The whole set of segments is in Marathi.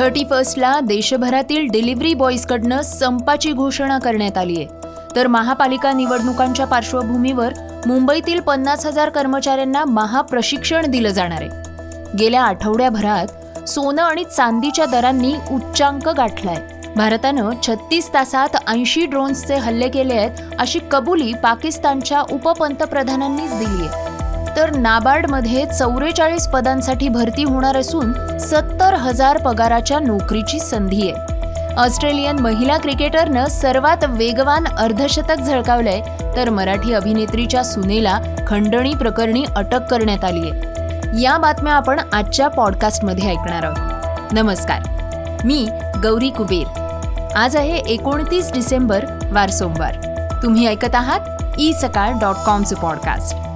थर्टी फर्स्टला देशभरातील डिलिव्हरी बॉईजकडनं संपाची घोषणा करण्यात आली आहे. तर महापालिका निवडणुकांच्या पार्श्वभूमीवर मुंबईतील पन्नास हजार कर्मचाऱ्यांना महाप्रशिक्षण दिलं जाणार आहे. गेल्या आठवड्याभरात सोनं आणि चांदीच्या दरांनी उच्चांक गाठलाय. भारतानं छत्तीस तासात ऐंशी ड्रोन्सचे हल्ले केले आहेत अशी कबुली पाकिस्तानच्या उपपंतप्रधानांनीच दिली आहे. तर नाबार्डमध्ये चौवेचाळीस पदांसाठी भरती होणार असून सत्तर हजार पगाराच्या नोकरीची संधी आहे. ऑस्ट्रेलियन महिला क्रिकेटरनं सर्वात वेगवान अर्धशतक झळकावलंय तर मराठी अभिनेत्रीच्या सुनेला खंडणी प्रकरणी अटक करण्यात आली आहे. या बातम्या आपण आजच्या पॉडकास्टमध्ये ऐकणार आहोत. नमस्कार. मी गौरी कुबेर. आज आहे एकोणतीस डिसेंबर वार सोमवार. तुम्ही ऐकत आहात ई सकाळ डॉट कॉमचं पॉडकास्ट.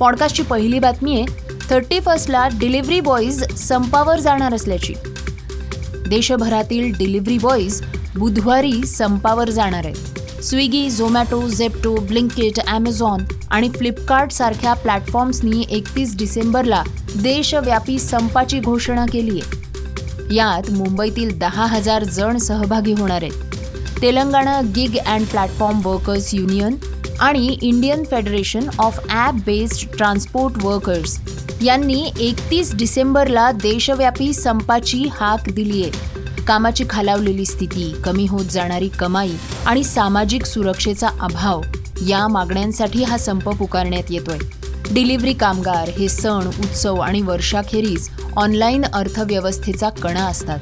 पॉडकास्टची पहिली बातमी आहे थर्टी फर्स्टला डिलिव्हरी बॉईज संपावर जाणार असल्याची. देशभरातील डिलिव्हरी बॉईज बुधवारी संपावर जाणार आहेत. स्विगी झोमॅटो झेप्टो ब्लिंकिट ॲमेझॉन आणि फ्लिपकार्ट सारख्या प्लॅटफॉर्म्सनी एकतीस डिसेंबरला देशव्यापी संपाची घोषणा केली आहे. यात मुंबईतील दहा हजार जण सहभागी होणार आहेत. Telangana gig and platform workers union आणि Indian federation of app based transport workers यांनी एकतीस डिसेंबरला देशव्यापी संपाची हाक दिली आहे. कामाची खालावलेली स्थिती कमी होत जाणारी कमाई आणि सामाजिक सुरक्षेचा अभाव या मागण्यांसाठी हा संप पुकारण्यात येतोय. डिलिव्हरी कामगार हे सण उत्सव आणि वर्षाखेरीज ऑनलाईन अर्थव्यवस्थेचा कणा असतात.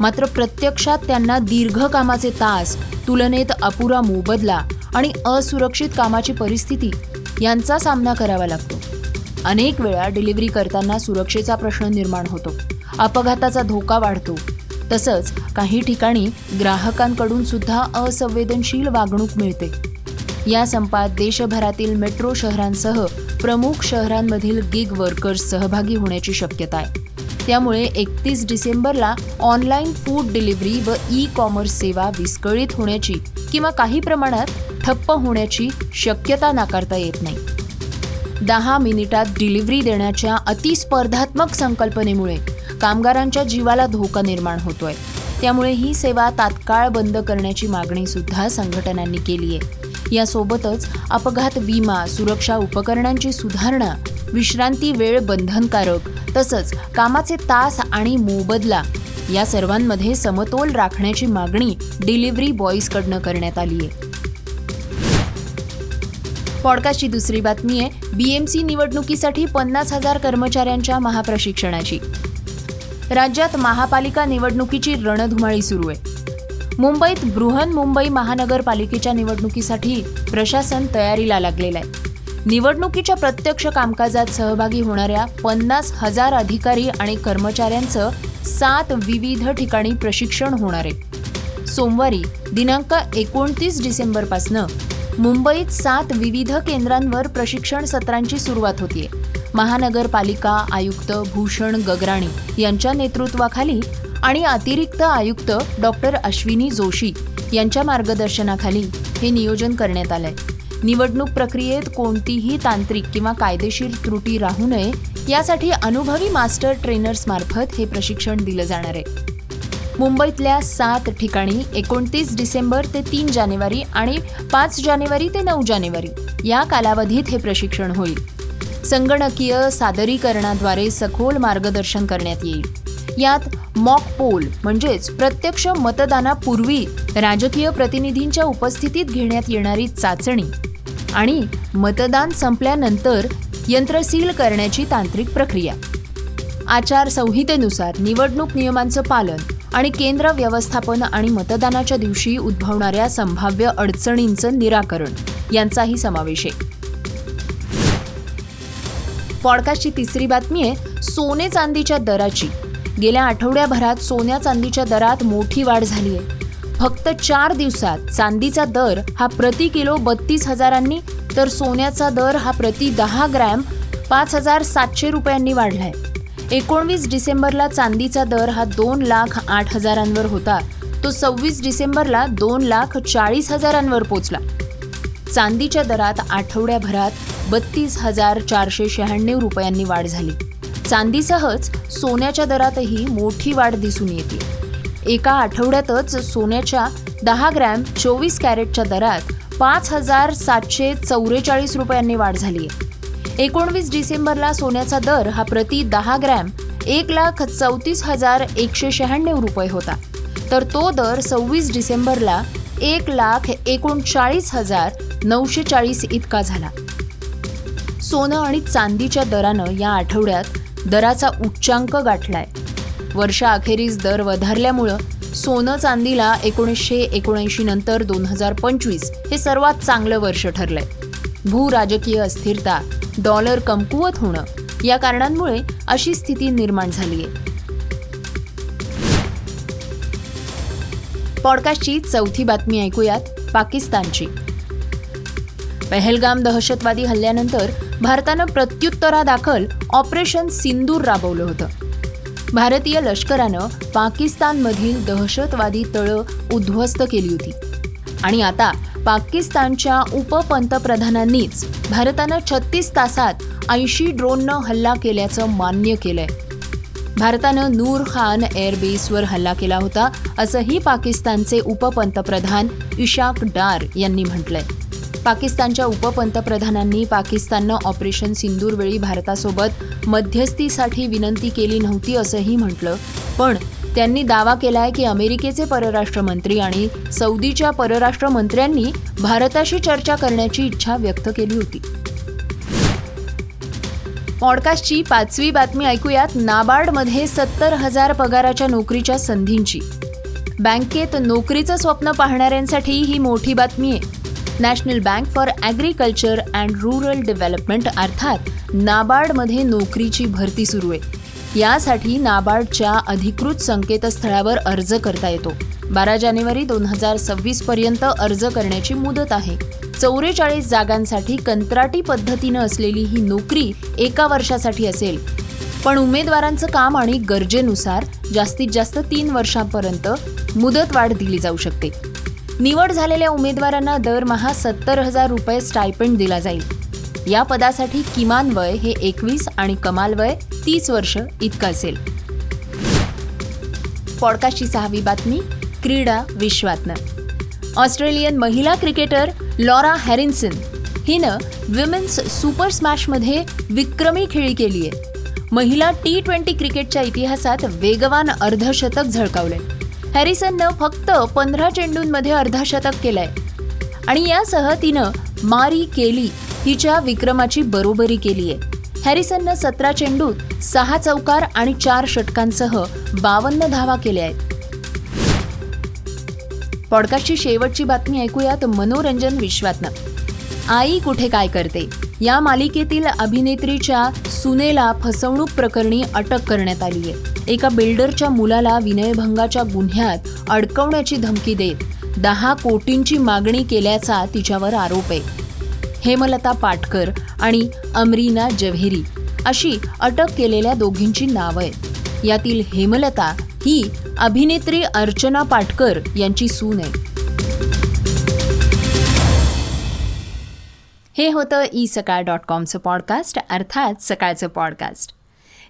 मात्र प्रत्यक्षात त्यांना दीर्घ कामाचे तास तुलनेत अपुरा मोबदला आणि असुरक्षित कामाची परिस्थिती यांचा सामना करावा लागतो. अनेक वेळा डिलिव्हरी करताना सुरक्षेचा प्रश्न निर्माण होतो. अपघाताचा धोका वाढतो. तसंच काही ठिकाणी ग्राहकांकडून सुद्धा असंवेदनशील वागणूक मिळते. या संपात देशभरातील मेट्रो शहरांसह प्रमुख शहरांमधील गिग वर्कर्स सहभागी होण्याची शक्यता आहे. त्यामुळे एकतीस डिसेंबरला ऑनलाईन फूड डिलिव्हरी व ई कॉमर्स सेवा विस्कळीत होण्याची किंवा काही प्रमाणात ठप्प होण्याची शक्यता नाकारता येत नाही. दहा मिनिटात डिलिव्हरी देण्याच्या अतिस्पर्धात्मक संकल्पनेमुळे कामगारांच्या जीवाला धोका निर्माण होतोय. त्यामुळे ही सेवा तात्काळ बंद करण्याची मागणी सुद्धा संघटनांनी केली आहे. यासोबतच अपघात विमा सुरक्षा उपकरणांची सुधारणा विश्रांती वेळ बंधनकारक तसंच कामाचे तास आणि मोबदला या सर्वांमध्ये समतोल राखण्याची मागणी डिलिव्हरी बॉईजकडनं करण्यात आली आहे. पॉडकास्टची दुसरी बातमी आहे बीएमसी निवडणुकीसाठी पन्नास हजार कर्मचाऱ्यांच्या महाप्रशिक्षणाची. राज्यात महापालिका निवडणुकीची रणधुमाळी सुरू आहे. मुंबईत बृहन मुंबई महानगरपालिकेच्या निवडणुकीसाठी प्रशासन तयारीला लागलेलं आहे. निवडणुकीच्या प्रत्यक्ष कामकाजात सहभागी होणाऱ्या पन्नास हजार अधिकारी आणि कर्मचाऱ्यांचं सात विविध ठिकाणी प्रशिक्षण होणार आहे. सोमवारी दिनांक एकोणतीस डिसेंबरपासनं मुंबईत सात विविध केंद्रांवर प्रशिक्षण सत्रांची सुरुवात होतीये. महानगरपालिका आयुक्त भूषण गगराणी यांच्या नेतृत्वाखाली आणि अतिरिक्त आयुक्त डॉक्टर अश्विनी जोशी यांच्या मार्गदर्शनाखाली हे नियोजन करण्यात आलंय. निवडणूक प्रक्रियेत कोणतीही तांत्रिक किंवा कायदेशीर त्रुटी राहू नये यासाठी अनुभवी मास्टर ट्रेनर्समार्फत हे प्रशिक्षण दिलं जाणार आहे. मुंबईतल्या सात ठिकाणी एकोणतीस डिसेंबर ते तीन जानेवारी आणि पाच जानेवारी ते नऊ जानेवारी या कालावधीत हे प्रशिक्षण होईल. संगणकीय सादरीकरणाद्वारे सखोल मार्गदर्शन करण्यात येईल. यात मॉक पोल म्हणजेच प्रत्यक्ष मतदानापूर्वी राजकीय प्रतिनिधींच्या उपस्थितीत घेण्यात येणारी चाचणी आणि मतदान संपल्यानंतर यंत्र सील करण्याची तांत्रिक प्रक्रिया. आचारसंहितेनुसार निवडणूक नियमांचं पालन आणि केंद्र व्यवस्थापन आणि मतदानाच्या दिवशी उद्भवणाऱ्या संभाव्य अडचणींचं निराकरण. यांचाही समावेश आहे. पॉडकास्टची तिसरी बातमी आहे सोने चांदीच्या दराची. गेल्या आठवड्याभरात सोन्या चांदीच्या दरात मोठी वाढ झाली आहे. फक्त चार दिवसात चांदीचा दर हा प्रति किलो बत्तीस हजारांनी तर सोन्याचा दर हा प्रति दहा ग्रॅम पाच हजार सातशे रुपयांनी वाढला आहे एकोणवीस डिसेंबरला चांदीचा दर हा दोन लाख आठ हजारांवर होता. तो सव्वीस डिसेंबरला दोन लाख चाळीस हजारांवर पोचला. चांदीच्या दरात आठवड्याभरात बत्तीस हजार चारशे शहाण्णव रुपयांनी वाढ झाली. चांदीसहच सोन्याच्या दरातही मोठी वाढ दिसून येते. एका आठवड्यातच सोन्याच्या दहा ग्रॅम चोवीस कॅरेटच्या दरात पाच हजार सातशे चौवेचाळीस रुपयांनी वाढ झाली आहे एकोणवीस डिसेंबरला सोन्याचा दर हा प्रति दहा ग्रॅम एक लाख चौतीस हजार एकशे शहाण्णव रुपये होता. तर तो दर सव्वीस डिसेंबरला एक लाख एकोणचाळीस हजार नऊशे चाळीस इतका झाला. सोनं आणि चांदीच्या दरानं या आठवड्यात दराचा उच्चांक गाठलाय. वर्षाअखेरीस दर वधारल्यामुळं सोनं चांदीला एकोणीसशे एकोणऐंशी नंतर दोन हजार पंचवीस हे सर्वात चांगलं वर्ष ठरलंय. भू राजकीय अस्थिरता डॉलर कमकुवत होणं या कारणांमुळे अशी स्थिती निर्माण झाली आहे. पॉडकास्टची चौथी बातमी ऐकूयात पाकिस्तानची. पहलगाम दहशतवादी हल्ल्यानंतर भारतानं प्रत्युत्तरादाखल ऑपरेशन सिंदूर राबवलं होतं. भारतीय लष्करानं पाकिस्तानमधील दहशतवादी तळं उद्ध्वस्त केली होती. आणि आता पाकिस्तानच्या उपपंतप्रधानांनीच भारतानं छत्तीस तासात ऐंशी ड्रोननं हल्ला केल्याचं मान्य केलंय. भारतानं नूर खान एअरबेसवर हल्ला केला होता असंही पाकिस्तानचे उपपंतप्रधान इशाक डार यांनी म्हटलंय. पाकिस्तानच्या उपपंतप्रधानांनी पाकिस्ताननं ऑपरेशन सिंदूरवेळी भारतासोबत मध्यस्थीसाठी विनंती केली नव्हती असंही म्हटलं पण त्यांनी दावा केलाय की अमेरिकेचे परराष्ट्र मंत्री आणि सौदीच्या परराष्ट्र मंत्र्यांनी भारताशी चर्चा करण्याची इच्छा व्यक्त केली होती. पॉडकास्टची पाचवी बातमी ऐकूयात. नाबार्डमध्ये सत्तर हजार पगाराच्या नोकरीच्या संधींची. बँकेत नोकरीचं स्वप्न पाहणाऱ्यांसाठी ही मोठी बातमी आहे. National bank for agriculture and rural development अर्थात नाबार्डमध्ये नोकरीची भरती सुरू आहे. यासाठी नाबार्डच्या अधिकृत संकेतस्थळावर अर्ज करता येतो. बारा जानेवारी दोन हजार सव्वीस पर्यंत अर्ज करण्याची मुदत आहे. चौवेचाळीस जागांसाठी कंत्राटी पद्धतीनं असलेली ही नोकरी एका वर्षासाठी असेल. पण उमेदवारांचं काम आणि गरजेनुसार जास्तीत जास्त तीन वर्षांपर्यंत मुदतवाढ दिली जाऊ शकते. निवड झालेल्या उमेदवारांना दरमहा सत्तर हजार रुपये स्टायपेंड दिला जाईल. या पदासाठी किमान वय हे एकवीस आणि कमाल वय तीस वर्ष इतकं असेल. पॉडकास्टची सहावी बातमी क्रीडा विश्वातनं. ऑस्ट्रेलियन महिला क्रिकेटर लॉरा हॅरिन्सन हिनं विमेन्स सुपर स्मॅशमध्ये विक्रमी खेळी केली आहे महिला टी ट्वेंटी क्रिकेटच्या इतिहासात वेगवान अर्धशतक झळकावलंय. हॅरिसननं फक्त पंधरा चेंडूंमध्ये अर्धशतक केलंय. आणि यासह तिनं मारी केली हिच्या विक्रमाची बरोबरी केली आहे हॅरिसननं सतरा चेंडूत सहा चौकार आणि चार षटकांसह बावन्न धावा केल्या आहेत. पॉडकास्टची शेवटची बातमी ऐकूयात मनोरंजन विश्वातनं. आई कुठे काय करते? या मालिकेतील अभिनेत्रीच्या सुनेला फसवणूक प्रकरणी अटक करण्यात आली आहे. एका बिल्डरच्या मुलाला विनयभंगाच्या गुन्ह्यात अडकवण्याची धमकी देत दहा कोटींची मागणी केल्याचा तिच्यावर आरोप आहे. हेमलता पाटकर आणि अमरीना जव्हेरी अशी अटक केलेल्या दोघींची नावं आहेत. यातील हेमलता ही अभिनेत्री अर्चना पाटकर यांची सून आहे. हे होतं ई सकाळ डॉट कॉमचं पॉडकास्ट अर्थात सकाळचं पॉडकास्ट.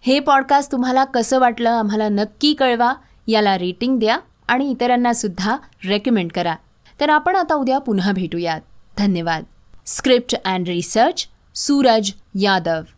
हे पॉडकास्ट तुम्हाला कसं वाटलं आम्हाला नक्की कळवा याला रेटिंग द्या आणि इतरांनासुद्धा रेकमेंड करा. तर आपण आता उद्या पुन्हा भेटूयात. धन्यवाद. Script and Research Suraj Yadav.